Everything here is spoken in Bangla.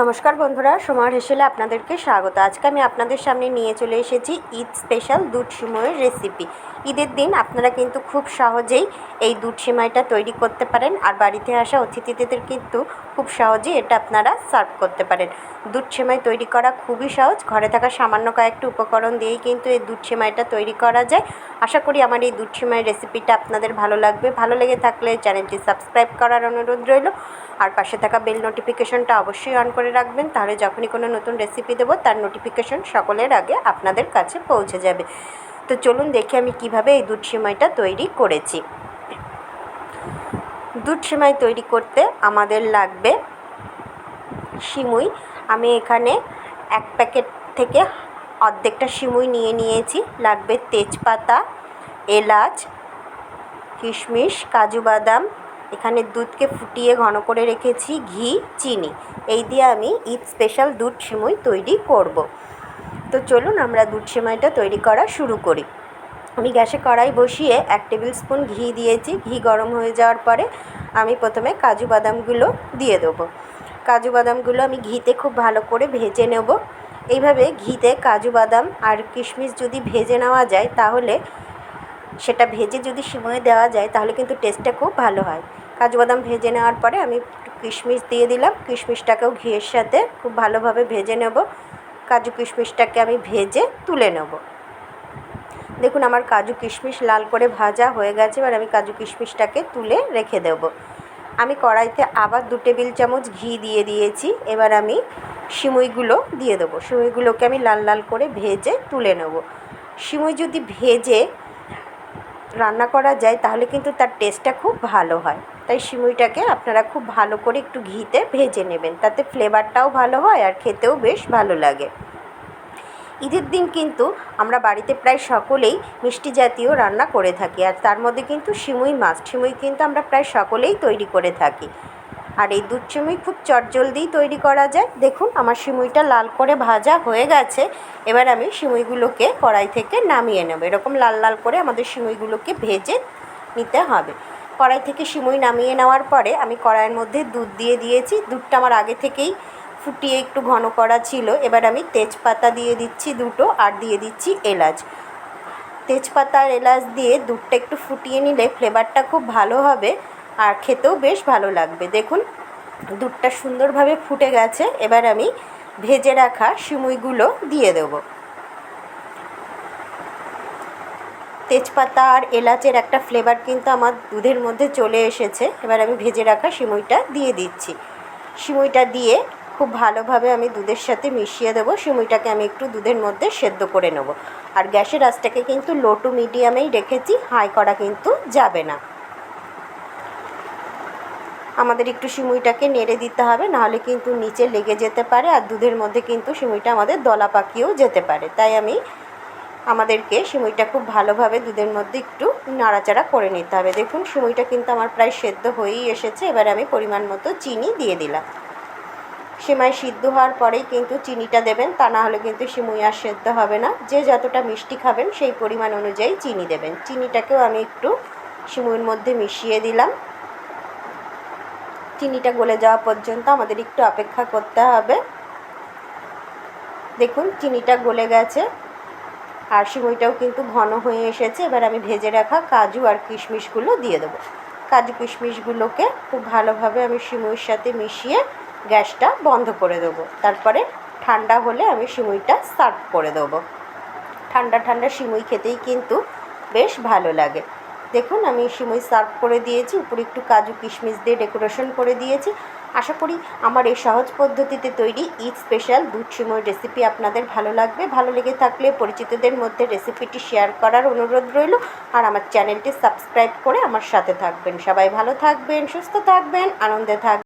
নমস্কার বন্ধুরা সময়ের হেসেলে আপনাদেরকে স্বাগত। আজকে আমি আপনাদের সামনে নিয়ে চলে এসেছি ঈদ স্পেশাল দুধ সিমইয়ের রেসিপি ঈদের দিন আপনারা কিন্তু খুব সহজেই এই দুধ সিমাইটা তৈরি করতে পারেন আর বাড়িতে আসা অতিথিদের কিন্তু খুব সহজেই এটা আপনারা সার্ভ করতে পারেন। দুধ সেমাই তৈরি করা খুবই সহজ, ঘরে থাকা সামান্য কয়েকটি উপকরণ দিয়েই কিন্তু এই দুধ সেমাইটা তৈরি করা যায়। আশা করি আমার এই দুধ সেমাইয়ের রেসিপিটা আপনাদের ভালো লাগবে। ভালো লেগে থাকলে চ্যানেলটি সাবস্ক্রাইব করার অনুরোধ রইল। আর পাশে থাকা বেল নোটিফিকেশনটা অবশ্যই অন করে রাখবেন, তাহলে যখনই কোনো নতুন রেসিপি দেবো, তার নোটিফিকেশন সকলের আগে আপনাদের কাছে পৌঁছে যাবে। তো চলুন দেখি আমি কীভাবে এই দুধ সিমাইটা তৈরি করেছি। দুধ সিমাই তৈরি করতে আমাদের লাগবে সিমুই আমি এখানে এক প্যাকেট থেকে অর্ধেকটা সিমুই নিয়ে নিয়েছি। লাগবে তেজপাতা, এলাচ, কিশমিশ, কাজু বাদাম এখানে দুধকে ফুটিয়ে ঘন করে রেখেছি, ঘি, চিনি। এই দিয়ে আমি ঈদ স্পেশাল দুধ সিমুই তৈরি করব। তো চলুন আমরা দুধ সিমাইটা তৈরি করা শুরু করি। আমি গ্যাসে কড়াই বসিয়ে এক টেবিল স্পুন ঘি দিয়েছি। ঘি গরম হয়ে যাওয়ার পরে আমি প্রথমে কাজু বাদামগুলো দিয়ে দেবো। কাজু বাদামগুলো আমি ঘিতে খুব ভালো করে ভেজে নেব। এইভাবে ঘিতে কাজু বাদাম আর কিশমিশ যদি ভেজে নেওয়া যায়, তাহলে সেটা ভেজে যদি সিময়ে দেওয়া যায়, তাহলে কিন্তু টেস্টটা খুব ভালো হয়। কাজু বাদাম ভেজে নেওয়ার পরে আমি কিশমিশ দিয়ে দিলাম। কিশমিশটাকেও ঘিয়ের সাথে খুব ভালোভাবে ভেজে নেব। কাজু কিশমিশটাকে আমি ভেজে তুলে নেব। দেখুন, আমার কাজু কিশমিশ লাল করে ভাজা হয়ে গেছে, এবার আমি কাজু কিশমিশটাকে তুলে রেখে দেব। আমি কড়াইতে আবার দু টেবিল চামচ ঘি দিয়ে দিয়েছি। এবার আমি সিমুইগুলো দিয়ে দেবো। সিমুইগুলোকে আমি লাল লাল করে ভেজে তুলে নেব। সিমুই যদি ভেজে রান্না করা যায়, তাহলে কিন্তু তার টেস্টটা খুব ভালো হয়। তাই সিমুইটাকে আপনারা খুব ভালো করে একটু ঘিতে ভেজে নেবেন। তাতে ফ্লেভারটাও ভালো হয় আর খেতেও বেশ ভালো লাগে। ঈদের দিন কিন্তু আমরা বাড়িতে প্রায় সকলেই মিষ্টি জাতীয় রান্না করে থাকি। আর তার মধ্যে কিন্তু সিমুই মাছ সিমুই কিন্তু আমরা প্রায় সকলেই তৈরি করে থাকি। আর এই দুধ সিমুই খুব চটজলদিই তৈরি করা যায়। দেখুন, আমার সিমুইটা লাল করে ভাজা হয়ে গেছে। এবার আমি সিমুইগুলোকে কড়াই থেকে নামিয়ে নেব। এরকম লাল লাল করে আমাদের সিমুইগুলোকে ভেজে নিতে হবে। কড়াই থেকে সিমুই নামিয়ে নেওয়ার পরে আমি কড়াইয়ের মধ্যে দুধ দিয়ে দিয়েছি। দুধটা আমার আগে থেকেই ফুটিয়ে একটু ঘন করা ছিল। এবার আমি তেজপাতা দিয়ে দিচ্ছি দুটো আর দিয়ে দিচ্ছি এলাচ। তেজপাতা আর এলাচ দিয়ে দুধটা একটু ফুটিয়ে নিলে ফ্লেভারটা খুব ভালো হবে। আর খেতেও বেশ ভালো লাগবে। দেখুন, দুধটা সুন্দরভাবে ফুটে গেছে। এবার আমি ভেজে রাখা সিমুইগুলো দিয়ে দেবো। তেজপাতা আর এলাচের একটা ফ্লেভার কিন্তু আমার দুধের মধ্যে চলে এসেছে। এবার আমি ভেজে রাখা সিমুইটা দিয়ে দিচ্ছি। সিমুইটা দিয়ে খুব ভালোভাবে আমি দুধের সাথে মিশিয়ে দেবো। সিমুইটাকে আমি একটু দুধের মধ্যে সেদ্ধ করে নেব। আর গ্যাসের আঁচটাকে কিন্তু লো টু মিডিয়ামেই রেখেছি। হাই করা কিন্তু যাবে না। আমাদের একটু সিমুইটাকে নেড়ে দিতে হবে, নাহলে কিন্তু নিচে লেগে যেতে পারে আর দুধের মধ্যে কিন্তু সিমুইটা আমাদের দলা পাকিয়েও যেতে পারে। তাই আমি আমাদেরকে সিমুইটা খুব ভালোভাবে দুধের মধ্যে একটু নাড়াচাড়া করে নিতে হবে। দেখুন, সিমুইটা কিন্তু আমার প্রায় সেদ্ধ হয়েই এসেছে, এবার আমি পরিমাণ মতো চিনি দিয়ে দিলাম। সেমাই সিদ্ধ হওয়ার পরেই কিন্তু চিনিটা দেবেন, তা না হলে কিন্তু সিমুই আর সেদ্ধ হবে না। যে যতটা মিষ্টি খাবেন, সেই পরিমাণ অনুযায়ী চিনি দেবেন। চিনিটাকেও আমি একটু সিমুইয়ের মধ্যে মিশিয়ে দিলাম। চিনিটা গলে যাওয়া পর্যন্ত আমাদের একটু অপেক্ষা করতে হবে। দেখুন, চিনিটা গলে গেছে আর সিমুইটাও কিন্তু ঘন হয়ে এসেছে। এবার আমি ভেজে রাখা কাজু আর কিশমিশগুলো দিয়ে দেবো। কাজু কিশমিশগুলোকে খুব ভালোভাবে আমি সিমুইয়ের সাথে মিশিয়ে গ্যাসটা বন্ধ করে দেবো। তারপরে ঠান্ডা হলে আমি সিমুইটা সার্ভ করে দেবো। ঠান্ডা ঠান্ডা সিমুই খেতেই কিন্তু বেশ ভালো লাগে। দেখুন, আমি সিমুই সার্ভ করে দিয়েছি, উপরে একটু কাজু কিশমিশ দিয়ে ডেকোরেশন করে দিয়েছি। আশা করি আমার এই সহজ পদ্ধতিতে তৈরি ঈদ স্পেশাল দুধ সিমুই রেসিপি আপনাদের ভালো লাগবে। ভালো লেগে থাকলে পরিচিতদের মধ্যে রেসিপিটি শেয়ার করার অনুরোধ রইল। আর আমার চ্যানেলটি সাবস্ক্রাইব করে আমার সাথে থাকবেন। সবাই ভালো থাকবেন, সুস্থ থাকবেন, আনন্দে থাকবেন